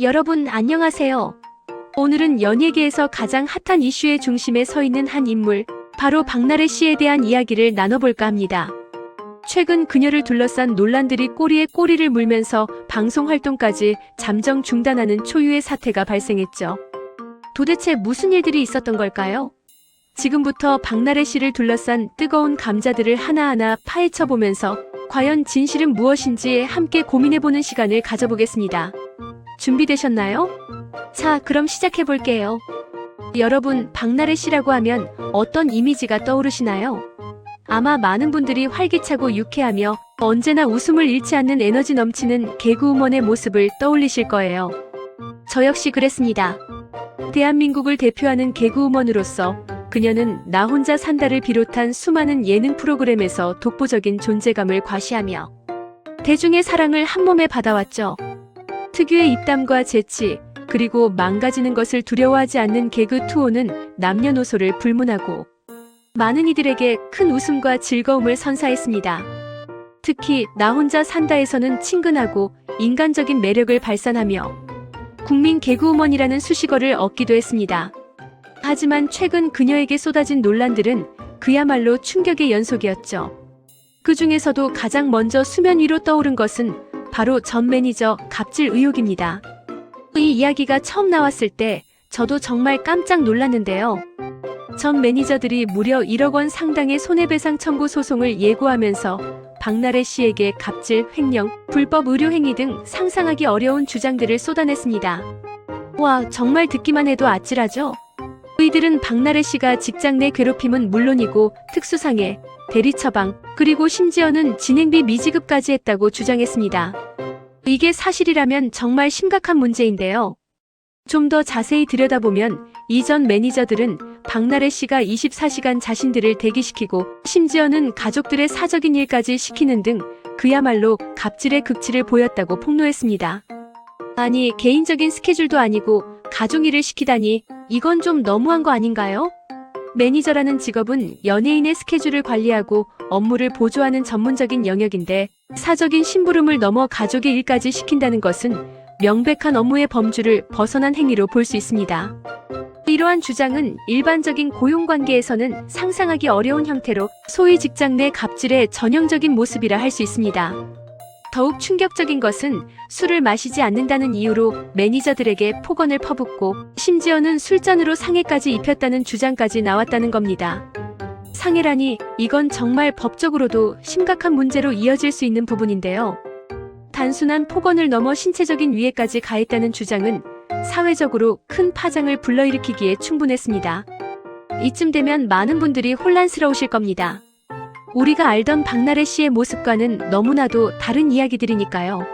여러분 안녕하세요. 오늘은 연예계에서 가장 핫한 이슈의 중심에 서 있는 한 인물, 바로 박나래 씨에 대한 이야기를 나눠볼까 합니다. 최근 그녀를 둘러싼 논란들이 꼬리에 꼬리를 물면서 방송 활동까지 잠정 중단하는 초유의 사태가 발생했죠. 도대체 무슨 일들이 있었던 걸까요? 지금부터 박나래 씨를 둘러싼 뜨거운 감자들을 하나하나 파헤쳐 보면서 과연 진실은 무엇인지 함께 고민해보는 시간을 가져보겠습니다. 준비되셨나요? 자, 그럼 시작해 볼게요. 여러분, 박나래 씨라고 하면 어떤 이미지가 떠오르시나요? 아마 많은 분들이 활기차고 유쾌하며 언제나 웃음을 잃지 않는 에너지 넘치는 개그우먼의 모습을 떠올리실 거예요. 저 역시 그랬습니다. 대한민국을 대표하는 개그우먼으로서 그녀는 나 혼자 산다를 비롯한 수많은 예능 프로그램에서 독보적인 존재감을 과시하며 대중의 사랑을 한몸에 받아왔죠. 특유의 입담과 재치, 그리고 망가지는 것을 두려워하지 않는 개그 투호는 남녀노소를 불문하고 많은 이들에게 큰 웃음과 즐거움을 선사했습니다. 특히 나 혼자 산다에서는 친근하고 인간적인 매력을 발산하며 국민 개그우먼이라는 수식어를 얻기도 했습니다. 하지만 최근 그녀에게 쏟아진 논란들은 그야말로 충격의 연속이었죠. 그 중에서도 가장 먼저 수면 위로 떠오른 것은 바로 전 매니저 갑질 의혹입니다. 이 이야기가 처음 나왔을 때 저도 정말 깜짝 놀랐는데요. 전 매니저들이 무려 1억 원 상당의 손해배상 청구 소송을 예고하면서 박나래 씨에게 갑질, 횡령, 불법 의료 행위 등 상상하기 어려운 주장들을 쏟아냈습니다. 와, 정말 듣기만 해도 아찔하죠? 이들은 박나래 씨가 직장 내 괴롭힘은 물론이고 특수상해, 대리 처방, 그리고 심지어는 진행비 미지급까지 했다고 주장했습니다. 이게 사실이라면 정말 심각한 문제인데요. 좀 더 자세히 들여다보면 이전 매니저들은 박나래 씨가 24시간 자신들을 대기시키고 심지어는 가족들의 사적인 일까지 시키는 등 그야말로 갑질의 극치를 보였다고 폭로했습니다. 아니, 개인적인 스케줄도 아니고 가족 일을 시키다니 이건 좀 너무한 거 아닌가요? 매니저라는 직업은 연예인의 스케줄을 관리하고 업무를 보조하는 전문적인 영역인데 사적인 심부름을 넘어 가족의 일까지 시킨다는 것은 명백한 업무의 범주를 벗어난 행위로 볼 수 있습니다. 이러한 주장은 일반적인 고용관계에서는 상상하기 어려운 형태로 소위 직장 내 갑질의 전형적인 모습이라 할 수 있습니다. 더욱 충격적인 것은 술을 마시지 않는다는 이유로 매니저들에게 폭언을 퍼붓고 심지어는 술잔으로 상해까지 입혔다는 주장까지 나왔다는 겁니다. 상해라니 이건 정말 법적으로도 심각한 문제로 이어질 수 있는 부분인데요. 단순한 폭언을 넘어 신체적인 위해까지 가했다는 주장은 사회적으로 큰 파장을 불러일으키기에 충분했습니다. 이쯤 되면 많은 분들이 혼란스러우실 겁니다. 우리가 알던 박나래 씨의 모습과는 너무나도 다른 이야기들이니까요.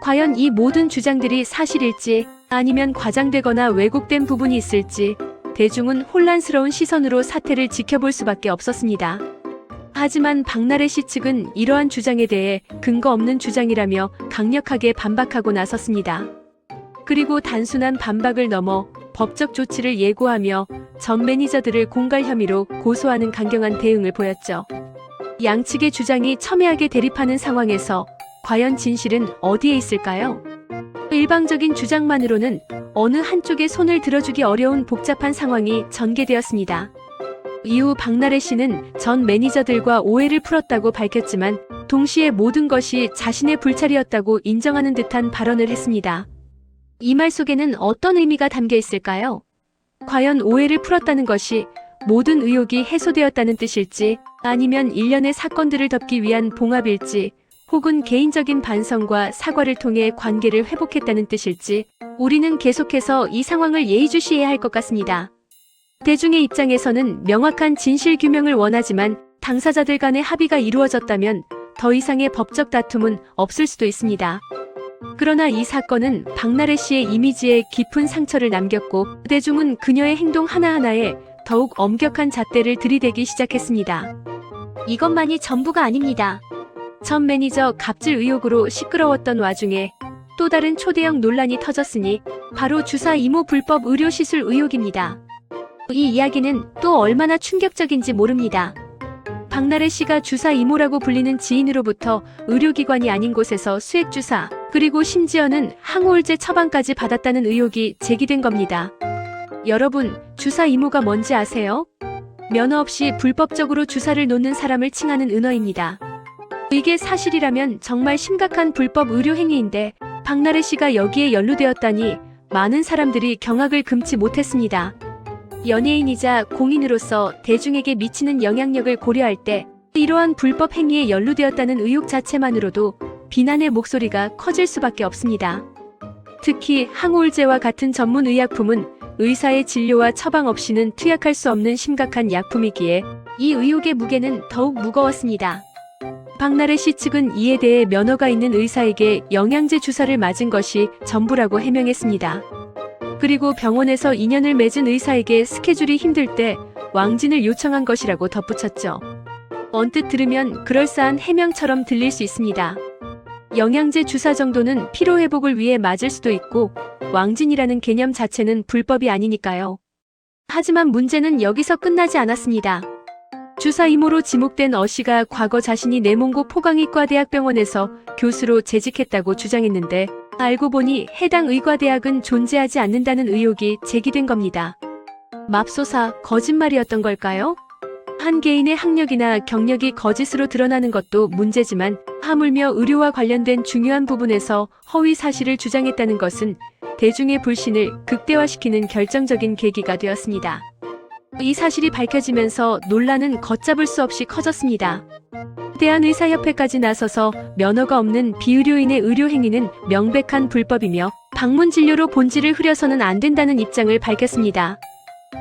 과연 이 모든 주장들이 사실일지 아니면 과장되거나 왜곡된 부분이 있을지 대중은 혼란스러운 시선으로 사태를 지켜볼 수밖에 없었습니다. 하지만 박나래 씨 측은 이러한 주장에 대해 근거 없는 주장이라며 강력하게 반박하고 나섰습니다. 그리고 단순한 반박을 넘어 법적 조치를 예고하며 전 매니저들을 공갈 혐의로 고소하는 강경한 대응을 보였죠. 양측의 주장이 첨예하게 대립하는 상황에서 과연 진실은 어디에 있을까요? 일방적인 주장만으로는 어느 한쪽에 손을 들어주기 어려운 복잡한 상황이 전개되었습니다. 이후 박나래 씨는 전 매니저들과 오해를 풀었다고 밝혔지만 동시에 모든 것이 자신의 불찰이었다고 인정하는 듯한 발언을 했습니다. 이 말 속에는 어떤 의미가 담겨 있을까요? 과연 오해를 풀었다는 것이 모든 의혹이 해소되었다는 뜻일지 아니면 일련의 사건들을 덮기 위한 봉합일지 혹은 개인적인 반성과 사과를 통해 관계를 회복했다는 뜻일지 우리는 계속해서 이 상황을 예의주시해야 할 것 같습니다. 대중의 입장에서는 명확한 진실 규명을 원하지만 당사자들 간의 합의가 이루어졌다면 더 이상의 법적 다툼은 없을 수도 있습니다. 그러나 이 사건은 박나래 씨의 이미지에 깊은 상처를 남겼고 대중은 그녀의 행동 하나하나에 더욱 엄격한 잣대를 들이대기 시작했습니다. 이것만이 전부가 아닙니다. 전 매니저 갑질 의혹으로 시끄러웠던 와중에 또 다른 초대형 논란이 터졌으니 바로 주사 이모 불법 의료 시술 의혹입니다. 이 이야기는 또 얼마나 충격적인지 모릅니다. 박나래 씨가 주사 이모라고 불리는 지인으로부터 의료기관이 아닌 곳에서 수액 주사, 그리고 심지어는 항우울제 처방까지 받았다는 의혹이 제기된 겁니다. 여러분, 주사 이모가 뭔지 아세요? 면허 없이 불법적으로 주사를 놓는 사람을 칭하는 은어입니다. 이게 사실이라면 정말 심각한 불법 의료 행위인데 박나래 씨가 여기에 연루되었다니 많은 사람들이 경악을 금치 못했습니다. 연예인이자 공인으로서 대중에게 미치는 영향력을 고려할 때 이러한 불법 행위에 연루되었다는 의혹 자체만으로도 비난의 목소리가 커질 수밖에 없습니다. 특히 항우울제와 같은 전문 의약품은 의사의 진료와 처방 없이는 투약할 수 없는 심각한 약품이기에 이 의혹의 무게는 더욱 무거웠습니다. 박나래 씨 측은 이에 대해 면허가 있는 의사에게 영양제 주사를 맞은 것이 전부라고 해명했습니다. 그리고 병원에서 인연을 맺은 의사에게 스케줄이 힘들 때 왕진을 요청한 것이라고 덧붙였죠. 언뜻 들으면 그럴싸한 해명처럼 들릴 수 있습니다. 영양제 주사 정도는 피로회복을 위해 맞을 수도 있고 왕진이라는 개념 자체는 불법이 아니니까요. 하지만 문제는 여기서 끝나지 않았습니다. 주사 이모로 지목된 어 씨가 과거 자신이 내몽고 포강의과대학병원에서 교수로 재직했다고 주장했는데 알고 보니 해당 의과대학은 존재하지 않는다는 의혹이 제기된 겁니다. 맙소사 거짓말이었던 걸까요? 한 개인의 학력이나 경력이 거짓으로 드러나는 것도 문제지만 하물며 의료와 관련된 중요한 부분에서 허위 사실을 주장했다는 것은 대중의 불신을 극대화시키는 결정적인 계기가 되었습니다. 이 사실이 밝혀지면서 논란은 걷잡을 수 없이 커졌습니다. 대한의사협회까지 나서서 면허가 없는 비의료인의 의료 행위는 명백한 불법이며 방문 진료로 본질을 흐려서는 안 된다는 입장을 밝혔습니다.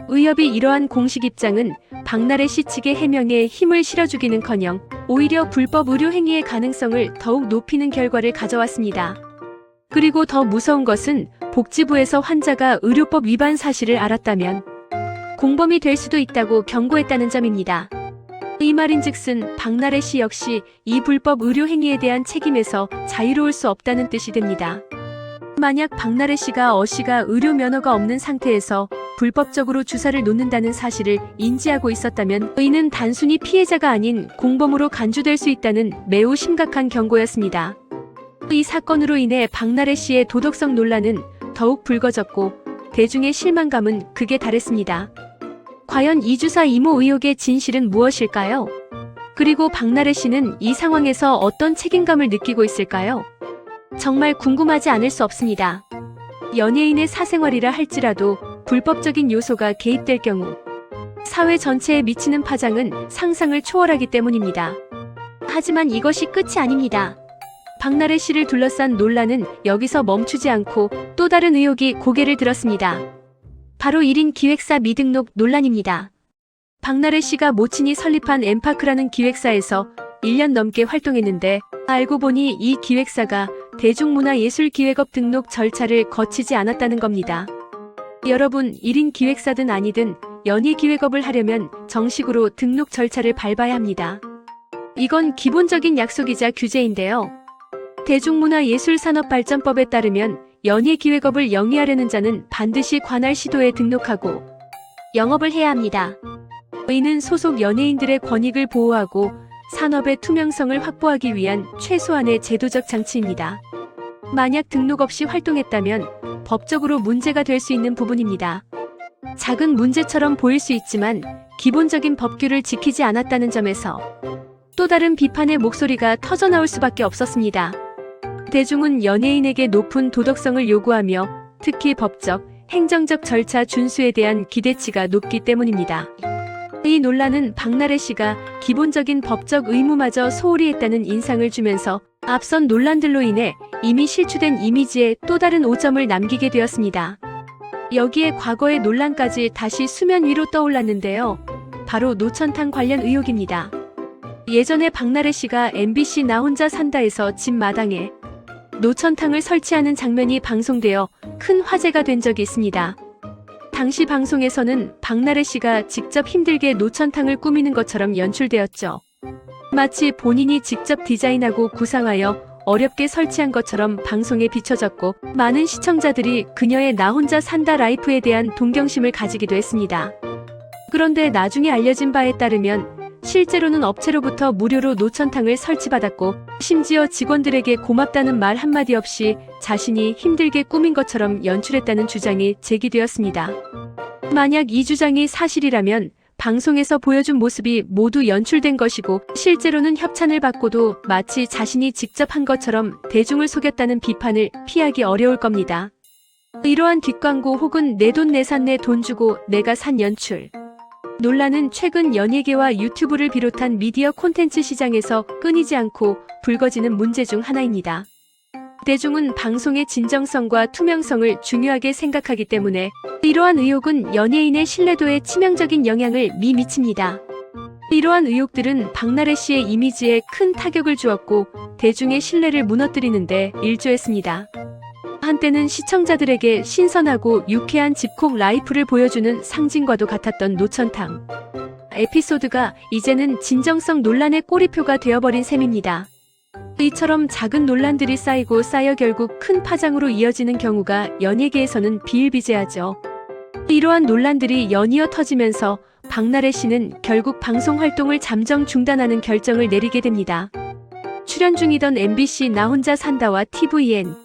의협이 이러한 공식 입장은 박나래 씨 측의 해명에 힘을 실어주기는커녕 오히려 불법 의료 행위의 가능성을 더욱 높이는 결과를 가져왔습니다. 그리고 더 무서운 것은 복지부에서 환자가 의료법 위반 사실을 알았다면 공범이 될 수도 있다고 경고했다는 점입니다. 이 말인즉슨 박나래 씨 역시 이 불법 의료 행위에 대한 책임에서 자유로울 수 없다는 뜻이 됩니다. 만약 박나래 씨가 어 씨가 의료 면허가 없는 상태에서 불법적으로 주사를 놓는다는 사실을 인지하고 있었다면 의는 단순히 피해자가 아닌 공범으로 간주될 수 있다는 매우 심각한 경고였습니다. 이 사건으로 인해 박나래 씨의 도덕성 논란은 더욱 불거졌고 대중의 실망감은 극에 달했습니다. 과연 이주사 이모 의혹의 진실은 무엇일까요? 그리고 박나래 씨는 이 상황에서 어떤 책임감을 느끼고 있을까요? 정말 궁금하지 않을 수 없습니다. 연예인의 사생활이라 할지라도 불법적인 요소가 개입될 경우 사회 전체에 미치는 파장은 상상을 초월하기 때문입니다. 하지만 이것이 끝이 아닙니다. 박나래 씨를 둘러싼 논란은 여기서 멈추지 않고 또 다른 의혹이 고개를 들었습니다. 바로 1인 기획사 미등록 논란입니다. 박나래 씨가 모친이 설립한 엠파크라는 기획사에서 1년 넘게 활동했는데 알고 보니 이 기획사가 대중문화예술기획업 등록 절차를 거치지 않았다는 겁니다. 여러분, 1인 기획사든 아니든 연예 기획업을 하려면 정식으로 등록 절차를 밟아야 합니다. 이건 기본적인 약속이자 규제인데요. 대중문화예술산업발전법에 따르면 연예 기획업을 영위하려는 자는 반드시 관할 시도에 등록하고 영업을 해야 합니다. 이는 소속 연예인들의 권익을 보호하고 산업의 투명성을 확보하기 위한 최소한의 제도적 장치입니다. 만약 등록 없이 활동했다면 법적으로 문제가 될 수 있는 부분입니다. 작은 문제처럼 보일 수 있지만 기본적인 법규를 지키지 않았다는 점에서 또 다른 비판의 목소리가 터져나올 수밖에 없었습니다. 대중은 연예인에게 높은 도덕성을 요구하며 특히 법적, 행정적 절차 준수에 대한 기대치가 높기 때문입니다. 이 논란은 박나래 씨가 기본적인 법적 의무마저 소홀히 했다는 인상을 주면서 앞선 논란들로 인해 이미 실추된 이미지에 또 다른 오점을 남기게 되었습니다. 여기에 과거의 논란까지 다시 수면 위로 떠올랐는데요. 바로 노천탕 관련 의혹입니다. 예전에 박나래 씨가 MBC 나 혼자 산다에서 집 마당에 노천탕을 설치하는 장면이 방송되어 큰 화제가 된 적이 있습니다. 당시 방송에서는 박나래 씨가 직접 힘들게 노천탕을 꾸미는 것처럼 연출되었죠. 마치 본인이 직접 디자인하고 구상하여 어렵게 설치한 것처럼 방송에 비춰졌고 많은 시청자들이 그녀의 나 혼자 산다 라이프에 대한 동경심을 가지기도 했습니다. 그런데 나중에 알려진 바에 따르면 실제로는 업체로부터 무료로 노천탕을 설치받았고 심지어 직원들에게 고맙다는 말 한마디 없이 자신이 힘들게 꾸민 것처럼 연출했다는 주장이 제기되었습니다. 만약 이 주장이 사실이라면 방송에서 보여준 모습이 모두 연출된 것이고 실제로는 협찬을 받고도 마치 자신이 직접 한 것처럼 대중을 속였다는 비판을 피하기 어려울 겁니다. 이러한 뒷광고 혹은 내 돈 내산 내 돈 주고 내가 산 연출. 논란은 최근 연예계와 유튜브를 비롯한 미디어 콘텐츠 시장에서 끊이지 않고 불거지는 문제 중 하나입니다. 대중은 방송의 진정성과 투명성을 중요하게 생각하기 때문에 이러한 의혹은 연예인의 신뢰도에 치명적인 영향을 미 미칩니다. 이러한 의혹들은 박나래 씨의 이미지에 큰 타격을 주었고 대중의 신뢰를 무너뜨리는데 일조했습니다. 한때는 시청자들에게 신선하고 유쾌한 집콕 라이프를 보여주는 상징과도 같았던 노천탕. 에피소드가 이제는 진정성 논란의 꼬리표가 되어버린 셈입니다. 이처럼 작은 논란들이 쌓이고 쌓여 결국 큰 파장으로 이어지는 경우가 연예계에서는 비일비재하죠. 이러한 논란들이 연이어 터지면서 박나래 씨는 결국 방송 활동을 잠정 중단하는 결정을 내리게 됩니다. 출연 중이던 MBC 나 혼자 산다와 TVN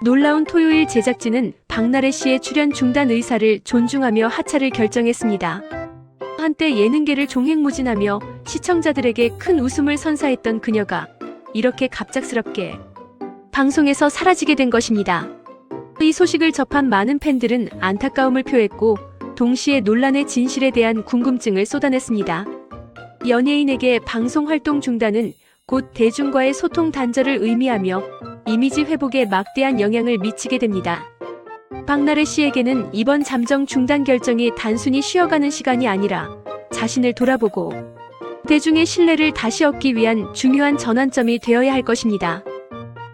놀라운 토요일 제작진은 박나래 씨의 출연 중단 의사를 존중하며 하차를 결정했습니다. 한때 예능계를 종횡무진하며 시청자들에게 큰 웃음을 선사했던 그녀가 이렇게 갑작스럽게 방송에서 사라지게 된 것입니다. 이 소식을 접한 많은 팬들은 안타까움을 표했고 동시에 논란의 진실에 대한 궁금증을 쏟아냈습니다. 연예인에게 방송 활동 중단은 곧 대중과의 소통 단절을 의미하며 이미지 회복에 막대한 영향을 미치게 됩니다. 박나래 씨에게는 이번 잠정 중단 결정이 단순히 쉬어가는 시간이 아니라 자신을 돌아보고 대중의 신뢰를 다시 얻기 위한 중요한 전환점이 되어야 할 것입니다.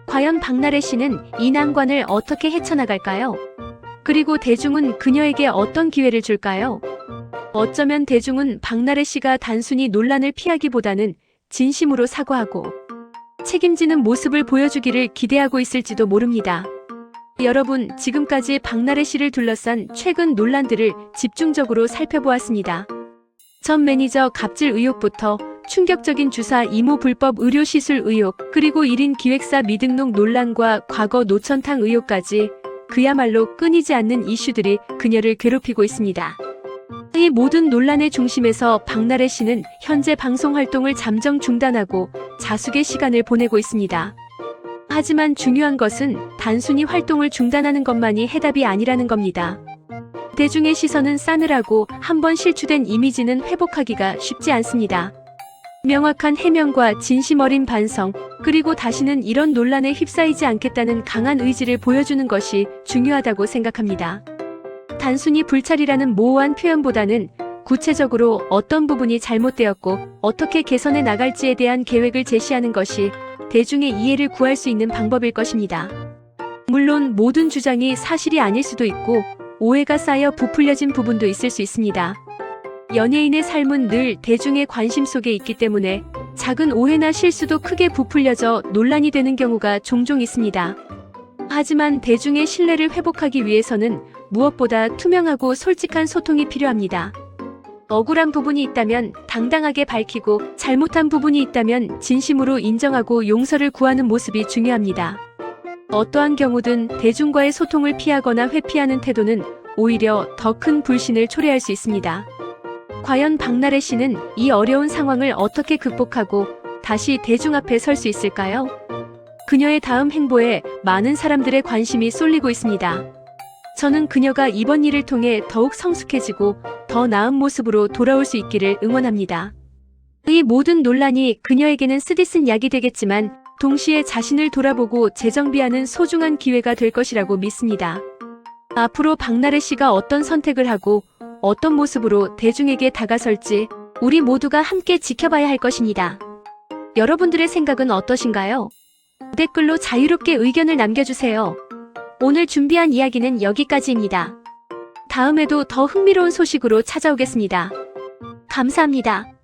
과연 박나래 씨는 이 난관을 어떻게 헤쳐나갈까요? 그리고 대중은 그녀에게 어떤 기회를 줄까요? 어쩌면 대중은 박나래 씨가 단순히 논란을 피하기보다는 진심으로 사과하고 책임지는 모습을 보여주기를 기대하고 있을지도 모릅니다. 여러분, 지금까지 박나래 씨를 둘러싼 최근 논란들을 집중적으로 살펴보았습니다. 전 매니저 갑질 의혹부터 충격적인 주사 이모 불법 의료 시술 의혹, 그리고 1인 기획사 미등록 논란과 과거 노천탕 의혹까지 그야말로 끊이지 않는 이슈들이 그녀를 괴롭히고 있습니다. 이 모든 논란의 중심에서 박나래 씨는 현재 방송 활동을 잠정 중단하고 자숙의 시간을 보내고 있습니다. 하지만 중요한 것은 단순히 활동을 중단하는 것만이 해답이 아니라는 겁니다. 대중의 시선은 싸늘하고 한번 실추된 이미지는 회복하기가 쉽지 않습니다. 명확한 해명과 진심 어린 반성, 그리고 다시는 이런 논란에 휩싸이지 않겠다는 강한 의지를 보여주는 것이 중요하다고 생각합니다. 단순히 불찰이라는 모호한 표현보다는 구체적으로 어떤 부분이 잘못되었고 어떻게 개선해 나갈지에 대한 계획을 제시하는 것이 대중의 이해를 구할 수 있는 방법일 것입니다. 물론 모든 주장이 사실이 아닐 수도 있고 오해가 쌓여 부풀려진 부분도 있을 수 있습니다. 연예인의 삶은 늘 대중의 관심 속에 있기 때문에 작은 오해나 실수도 크게 부풀려져 논란이 되는 경우가 종종 있습니다. 하지만 대중의 신뢰를 회복하기 위해서는 무엇보다 투명하고 솔직한 소통이 필요합니다. 억울한 부분이 있다면 당당하게 밝히고 잘못한 부분이 있다면 진심으로 인정하고 용서를 구하는 모습이 중요합니다. 어떠한 경우든 대중과의 소통을 피하거나 회피하는 태도는 오히려 더 큰 불신을 초래할 수 있습니다. 과연 박나래 씨는 이 어려운 상황을 어떻게 극복하고 다시 대중 앞에 설 수 있을까요? 그녀의 다음 행보에 많은 사람들의 관심이 쏠리고 있습니다. 저는 그녀가 이번 일을 통해 더욱 성숙해지고 더 나은 모습으로 돌아올 수 있기를 응원합니다. 이 모든 논란이 그녀에게는 쓰디쓴 약이 되겠지만 동시에 자신을 돌아보고 재정비하는 소중한 기회가 될 것이라고 믿습니다. 앞으로 박나래 씨가 어떤 선택을 하고 어떤 모습으로 대중에게 다가설지 우리 모두가 함께 지켜봐야 할 것입니다. 여러분들의 생각은 어떠신가요? 댓글로 자유롭게 의견을 남겨주세요. 오늘 준비한 이야기는 여기까지입니다. 다음에도 더 흥미로운 소식으로 찾아오겠습니다. 감사합니다.